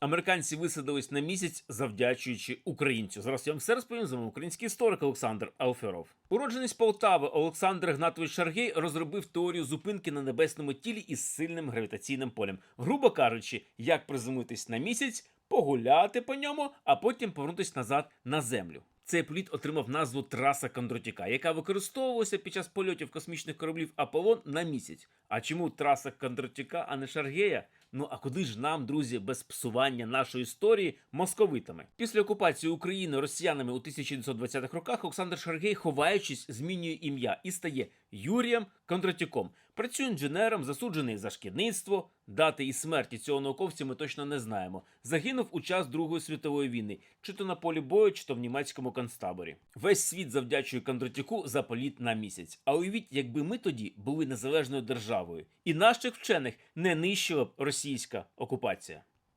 Американці висадились на місяць, завдячуючи українцю. Зараз я вам все розповім з вами український історик Олександр Алферов. Уроджений з Полтави Олександр Гнатович Шаргей розробив теорію зупинки на небесному тілі із сильним гравітаційним полем. Грубо кажучи, як приземлитись на місяць, погуляти по ньому, а потім повернутися назад на землю. Цей політ отримав назву траса Кондратюка, яка використовувалася під час польотів космічних кораблів Аполлон на місяць. А чому траса Кондратюка, а не Шаргея? Ну а куди ж нам, друзі, без псування нашої історії московитами? Після окупації України росіянами у 1920-х роках Олександр Шаргей, ховаючись, змінює ім'я і стає Юрієм Кондратюком. Працює інженером, засуджений за шкідництво. Дати і смерті цього науковця ми точно не знаємо. Загинув у час Другої світової війни, чи то на полі бою, чи то в німецькому концтаборі. Весь світ завдячує Кондратюку за політ на місяць. А уявіть, якби ми тоді були незалежною державою, і наших вчених не нищила б російська окупація.